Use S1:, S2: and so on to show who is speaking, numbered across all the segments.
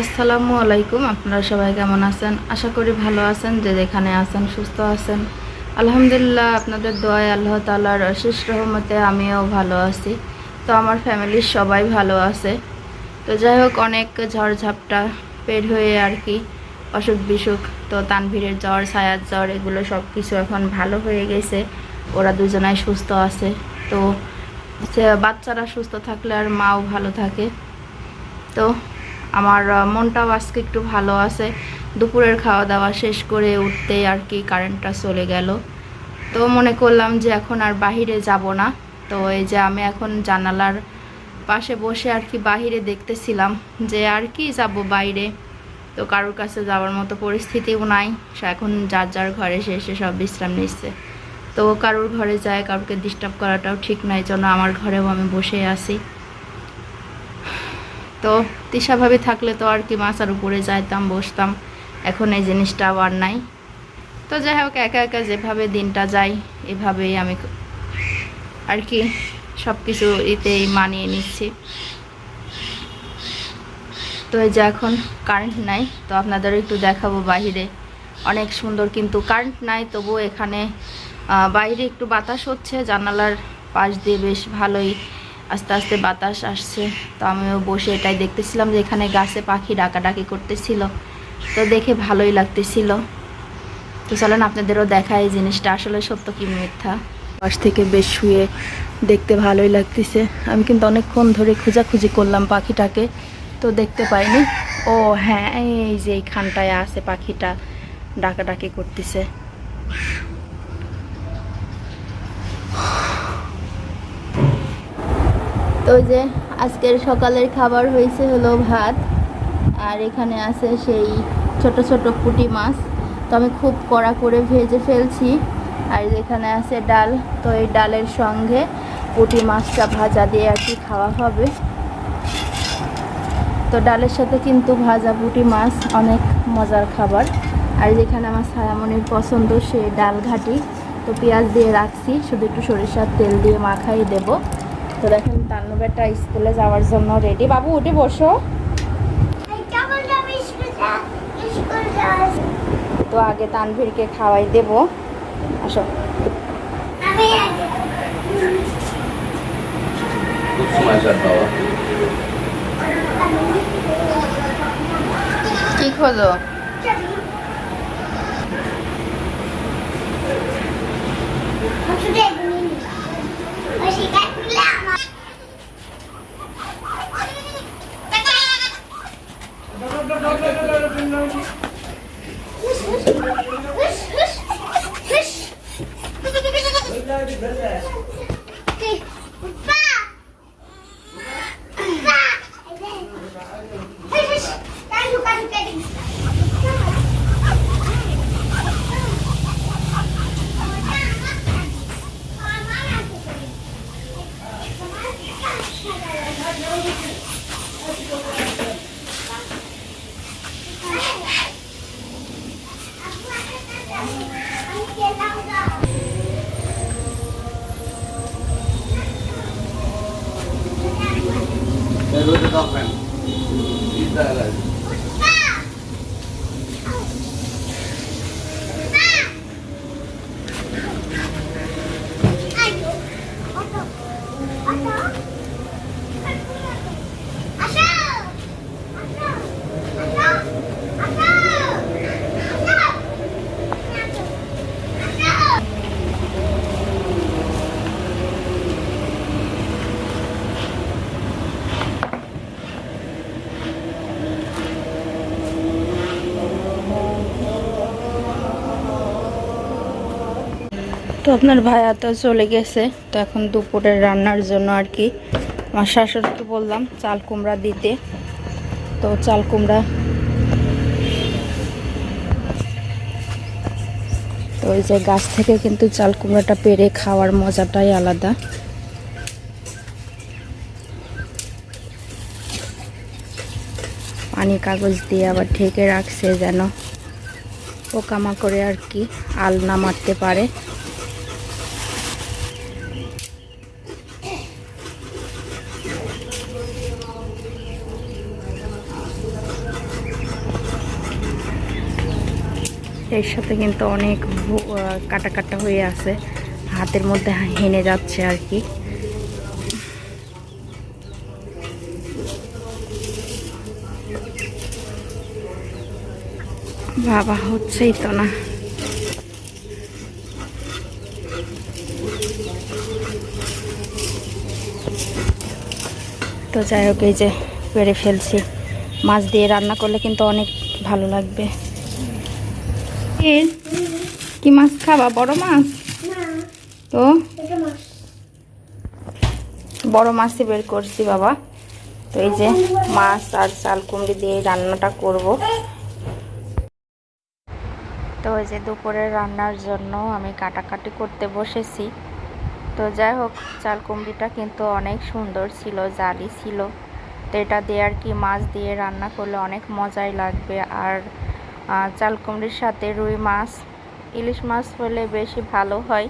S1: আসসালামু আলাইকুম, আপনারা সবাই কেমন আছেন? আশা করি ভালো আছেন, যে যেখানে আছেন সুস্থ আছেন। আলহামদুলিল্লাহ, আপনাদের দোয়ায় আল্লাহ তালার অশেষ রহমতে আমিও ভালো আছি। তো আমার ফ্যামিলির সবাই ভালো আছে। তো যাই হোক, অনেক ঝড়ঝাপটা পের হয়ে আর কি, অসুখ বিসুখ, তো তানভীরের জ্বর, ছায়ার জ্বর, এগুলো সব কিছু এখন ভালো হয়ে গেছে। ওরা দুজনাই সুস্থ আছে। তো বাচ্চারা সুস্থ থাকলে আর মাও ভালো থাকে। তো আমার মনটাও আজকে একটু ভালো আছে। দুপুরের খাওয়া দাওয়া শেষ করে উঠতেই আর কি কারেন্টটা চলে গেল। তো মনে করলাম যে এখন আর বাহিরে যাব না। তো এই যে আমি এখন জানালার পাশে বসে আর কি বাহিরে দেখতেছিলাম যে আর কি যাব বাইরে। তো কারোর কাছে যাওয়ার মতো পরিস্থিতিও নাই। সে এখন যার যার ঘরে সে এসে সব বিশ্রাম নিচ্ছে। তো কারোর ঘরে যায় কাউকে ডিস্টার্ব করাটাও ঠিক নাই। জন্য আমার ঘরেও আমি বসে আছি। তো তিসাভাবে থাকলে তো আর কি মাছার উপরে যাইতাম, বসতাম। এখন এই জিনিসটা আর নাই। তো যাই হোক, একা একা যেভাবে দিনটা যায়, এভাবেই আমি আর কি সব কিছু এতেই মানিয়ে নিচ্ছি। তো এই যে এখন কারেন্ট নাই, তো আপনাদের একটু দেখাবো বাইরে অনেক সুন্দর কিন্তু কারেন্ট নাই, তবুও এখানে বাইরে একটু বাতাস হচ্ছে, জানালার পাশ দিয়ে বেশ ভালোই আস্তে আস্তে বাতাস আসছে। তো আমিও বসে এটাই দেখতেছিলাম যে এখানে গাছে পাখি ডাকাডাকি করতেছিল। তো দেখে ভালোই লাগতেছিল। তো চলেন আপনাদেরও দেখা এই জিনিসটা আসলে সত্য কি মিথ্যা। পাশ থেকে বেশ শুয়ে দেখতে ভালোই লাগতেছে। আমি কিন্তু অনেকক্ষণ ধরে খোঁজাখুঁজি করলাম পাখিটাকে, তো দেখতে পাইনি। ও হ্যাঁ এই যে এইখানটায় আছে পাখিটা, ডাকাডাকি করতেছে। তো ওই যে আজকের সকালের খাবার হয়েছে হলো ভাত। আর এখানে আছে সেই ছোট ছোট পুঁটি মাছ। তো আমি খুব কড়া করে ভেজে ফেলছি। আর এখানে আছে ডাল। তো এই ডালের সঙ্গে পুঁটি মাছটা ভাজা দিয়ে আর কি খাওয়া হবে। তো ডালের সাথে কিন্তু ভাজা পুটি মাছ অনেক মজার খাবার। আর যেখানে আমার সায়ামনির পছন্দ সে ডাল ঘাটি। তো পেঁয়াজ দিয়ে রাখছি। শুধু একটু সরিষার তেল দিয়ে মাখাই দেব। তো দেখেন তান্নবেটা স্কুলে যাওয়ার জন্য রেডি বাবু, উঠে বসো। তো আগে তানভীরকে খাওয়াই দেব। আসো।
S2: খুব সময় স্যার বাবা
S1: কি তো আপনার ভাইয়া তো চলে গেছে। তো এখন দুপুরের রান্নার জন্য আর কি। আমার শাশুড়িকে বললাম, চাল কুমড়া দিতে। তো চাল কুমড়া তো ওই যে গাছ থেকে কিন্তু চাল কুমড়াটা পেরে খাওয়ার মজাটাই আলাদা। পানি কাগজ দিয়ে আবার ঢেকে রাখছে যেন। পোকামাকড়ে আর কি আল না মারতে পারে। এর সাথে কিন্তু অনেক কাটা কাটা হয়ে আছে। হাতের মধ্যে হেনে যাচ্ছে আর কি। বাবা, হচ্ছেই তো না। তো যাই হোক, এই যে পেরে ফেলছি। মাছ দিয়ে রান্না করলে কিন্তু অনেক ভালো লাগবে। এর কি মাছ খাবা? বড় মাছ? তো? বড় মাছই বের করছি বাবা। তো এই যে মাছ আর চাল কুমড়ি দিয়ে রান্নাটা করব। তো এই যে দুপুরের রান্নার জন্য আমি কাটাকাটি করতে বসেছি। তো যাই হোক চাল কুমড়িটা কিন্তু অনেক সুন্দর ছিল জালি ছিল। তো এটা দিয়ে আর কি মাছ দিয়ে রান্না করলে অনেক মজাই লাগবে। আর চাল কুমড়ির সাথে রুই মাছ। ইলিশ মাছ হলে বেশি ভালো হয়,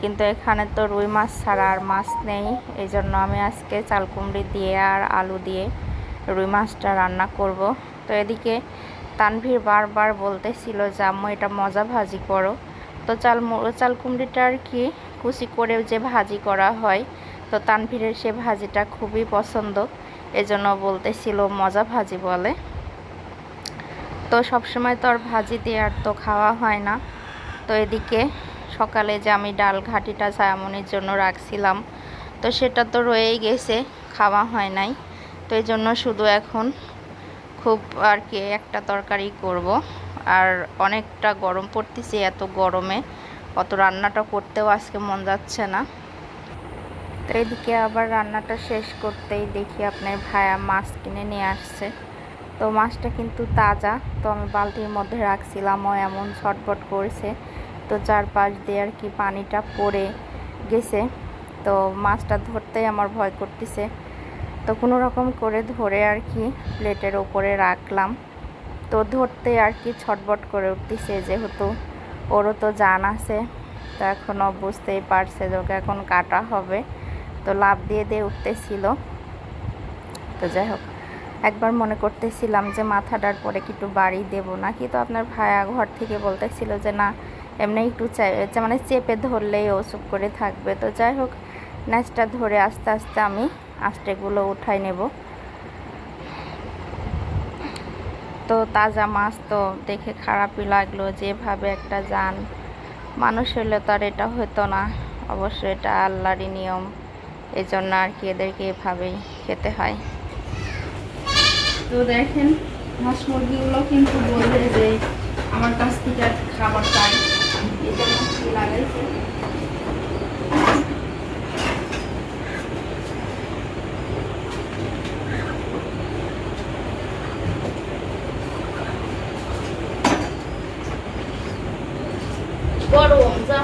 S1: কিন্তু এখানে তো রুই মাছ ছাড়া আর মাছ নেই। এই জন্য আমি আজকে চাল কুমড়ি দিয়ে আর আলু দিয়ে রুই মাছটা রান্না করব। তো এদিকে তানভীর বারবার বলতেছিল যে আম্মু এটা মজা ভাজি করো। তো চাল চাল কুমড়িটা আর কি, কুচি করে যে ভাজি করা হয়, তো তানভীরের সে ভাজিটা খুবই পছন্দ। এজন্য বলতেছিল, মজা ভাজি বলে। তো সবসময় তো আর ভাজি দিয়ে আর তো খাওয়া হয় না। তো এদিকে সকালে যে আমি ডাল ঘাটিটা ছায়ামনির জন্য রাখছিলাম, তো সেটা তো রয়েই গেছে, খাওয়া হয় নাই। তো এই জন্য শুধু এখন খুব আর কি একটা তরকারি করব। আর অনেকটা গরম পড়তেছে এত গরমে, অত রান্নাটা করতেও আজকে মন যাচ্ছে না। তো এদিকে আবার রান্নাটা শেষ করতেই দেখি আপনার ভায়া মাছ কিনে নিয়ে আসছে। তো মাছটা কিন্তু তাজা, তো আমি বালতির মধ্যে রাখছিলাম, ও এমন ছটবট করেছে। তো চারপাশ দিয়ে আর কি পানিটা পড়ে গেছে। তো মাছটা ধরতেই আমার ভয় করতেছে। তো কোনো রকম করে ধরে আর কি প্লেটের ওপরে রাখলাম। তো ধরতে আর কি ছটবট করে উঠতেছে, যেহেতু ওরও তো জান আছে। তো এখনও বুঝতেই পারছে যে ওকে এখন কাটা হবে। তো লাভ দিয়ে দিয়ে উঠতেছিল। তো যাই হোক। একবার মনে করতেছিলাম যে মাথাটার পরে একটু বাড়ি দেবো না কিন্তু আপনার ভাইয়া ঘর থেকে বলতেছিল যে না, এমনি একটু চাই- মানে চেপে ধরলেই ও চুপ করে থাকবে। তো যাই হোক, ন্যাচটা ধরে আস্তে আস্তে আমি আস্তেগুলো উঠাই নেব। তো তাজা মাছ তো দেখে খারাপই লাগল, যেভাবে একটা যান। মানুষ হলে তো আর এটা হতো না। অবশ্যই এটা আল্লাহরই নিয়ম। এই জন্য আর কি এদেরকে এভাবেই খেতে হয়। তো দেখেন, হাঁস মুরগিগুলো কিন্তু বলবে যে আমার কাছ থেকে খাবার চাই। গরম যা।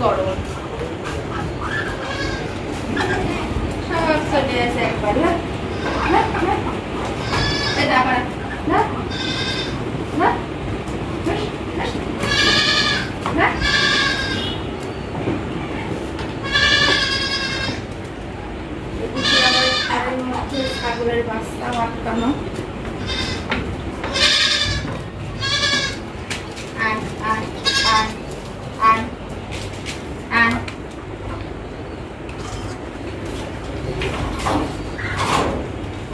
S1: গরম। ছাগলের বাচ্চা আটকানো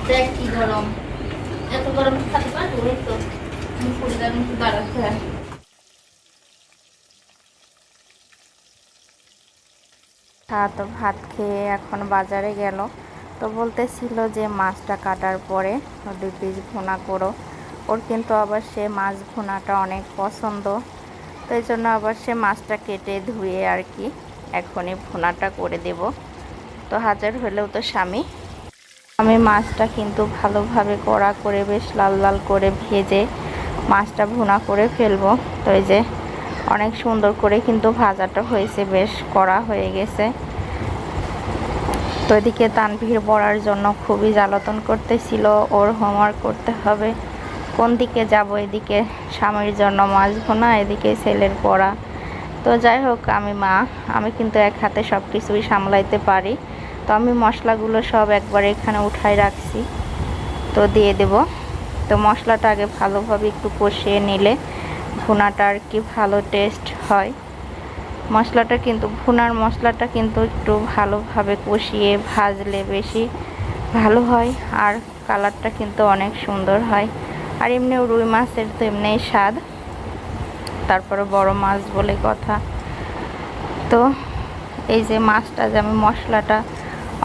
S1: কি গরম। এত গরম থাকতে পারব একটু দাঁড়াতে তা তো ভাত খেয়ে এখন বাজারে গেল। তো বলতেছিল যে মাছটা কাটার পরে দুই পিস ভুনা করো। ওর কিন্তু আবার সে মাছ ভুনাটা অনেক পছন্দ। তো এই জন্য আবার সে মাছটা কেটে ধুয়ে আর কি এখনই ভুনাটা করে দেব। তো হাজার হলেও তো স্বামী আমি মাছটা কিন্তু ভালোভাবে কড়া করে বেশ লাল লাল করে ভেজে মাছটা ভুনা করে ফেলব। তো এই যে অনেক সুন্দর করে কিন্তু ভাজাটা হয়েছে, বেশ কড়া হয়ে গেছে। তো এদিকে তানভীর পড়ার জন্য খুবই জ্বালাতন করতেছিল, ওর হোমওয়ার্ক করতে হবে। কোন দিকে যাব? এদিকে স্বামীর জন্য মাছ ভোনা, এদিকে ছেলের পড়া তো যাই হোক, আমি মা, আমি কিন্তু এক হাতে সব কিছুই সামলাইতে পারি। তো আমি মশলাগুলো সব একবার এখানে উঠাই রাখছি। তো দিয়ে দেব। তো মশলাটা আগে ভালোভাবে একটু কষিয়ে নিলে ভুনাটা আর কি ভালো টেস্ট হয়। মশলাটা কিন্তু, ভুনার মশলাটা কিন্তু একটু ভালোভাবে কষিয়ে ভাজলে বেশি ভালো হয় আর কালারটা কিন্তু অনেক সুন্দর হয়। আর এমনিও রুই মাছের তো এমনিই স্বাদ। তারপরে বড় মাছ বলে কথা। তো এই যে মাছটা যে আমি মশলাটা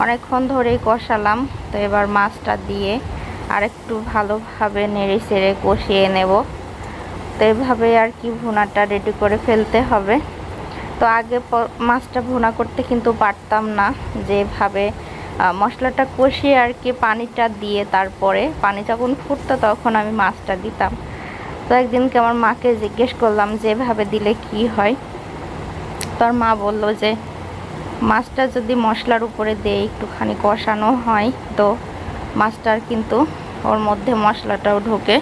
S1: অনেকক্ষণ ধরেই কষালাম, তো এবার মাছটা দিয়ে আর একটু ভালোভাবে নেড়ে চেড়ে কষিয়ে নেব। তো এভাবে আর কি ভুনাটা রেডি করে ফেলতে হবে। তো আগে মাছটা ভুনা করতে কিন্তু পারতাম না, যেভাবে মশলাটা কষিয়ে আর কি পানিটা দিয়ে তারপরে, পানি যখন ফুটতো তখন আমি মাছটা দিতাম। তো একদিনকে আমার মাকে জিজ্ঞেস করলাম, যেভাবে দিলে কি হয়? তোর মা বলল যে মাছটা যদি মশলার উপরে দিয়ে একটুখানি কষানো হয়, তো মাছটার কিন্তু ওর মধ্যে মশলাটাও ঢোকে।